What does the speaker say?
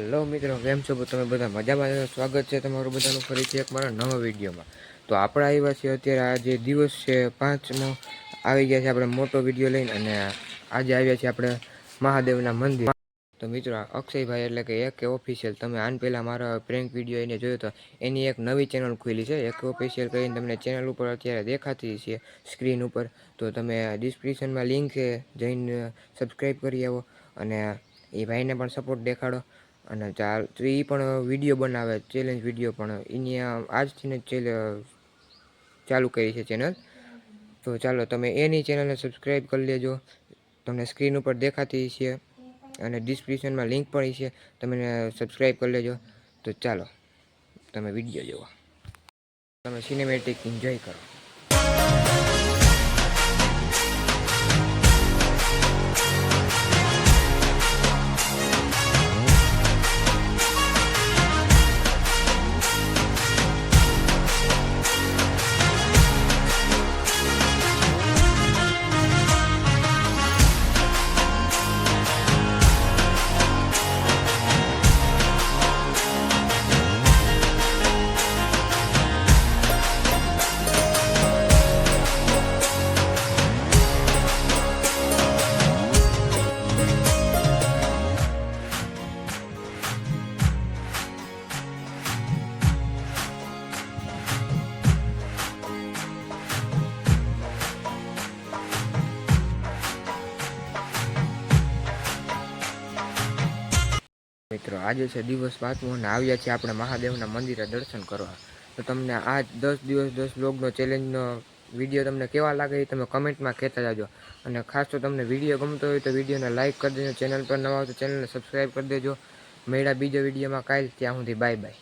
Hello મિત્રો, કેમ છો? તમે બધા મજામાં? સ્વાગત છે તમારું બધાનું ફરીથી એક મારા નવા વિડીયોમાં. તો આપણે આવ્યા અત્યારે આ જે દિવસ છે પાંચમો. આવી ગયા છે આપણે મોટો વીડિયો લઈને અને આજે આવ્યા છીએ આપણે મહાદેવના મંદિર. તો મિત્રો અક્ષયભાઈ એટલે કે એક ઓફિશિયલ તમે આન પહેલાં મારા પ્રેન્ક વીડિયો એને જોયો તો એની એક નવી ચેનલ ખુલી છે. એક ઓફિશિયલ કરીને તમને ચેનલ ઉપર અત્યારે દેખાતી છે સ્ક્રીન ઉપર. તો તમે ડિસ્ક્રિપ્શનમાં લિંક છે જઈને સબસ્ક્રાઈબ કરી આવો અને એ ભાઈને પણ સપોર્ટ દેખાડો. અને ચાલ તો એ પણ વીડિયો બનાવે ચેલેન્જ વીડિયો પણ. એની આજથી જ ચેલ ચાલુ કરી છે ચેનલ તો ચાલો, તમે એની ચેનલને સબસ્ક્રાઈબ કરી લેજો. તમને સ્ક્રીન ઉપર દેખાતી છે અને ડિસ્ક્રિપ્શનમાં લિંક પણ છે તમે સબસ્ક્રાઈબ કરી લેજો. તો ચાલો, તમે વીડિયો જોવો. તમે સિનેમેટિક એન્જોય કરો. મિત્રો, આજે છે દિવસ પાંચમો અને આવ્યા છીએ આપણે મહાદેવના મંદિરે દર્શન કરવા. તો તમને આ દસ દિવસ દસ બ્લોગનો ચેલેન્જનો વીડિયો તમને કેવા લાગે એ તમે કમેન્ટમાં કહેતા જાજો. અને ખાસ તો તમને વીડિયો ગમતો હોય તો વિડીયોને લાઇક કરી દેજો. ચેનલ પર નવા હોય તો ચેનલને સબસ્ક્રાઈબ કરી દેજો. મેળા બીજો વિડીયોમાં કાલ ત્યાં સુધી બાય બાય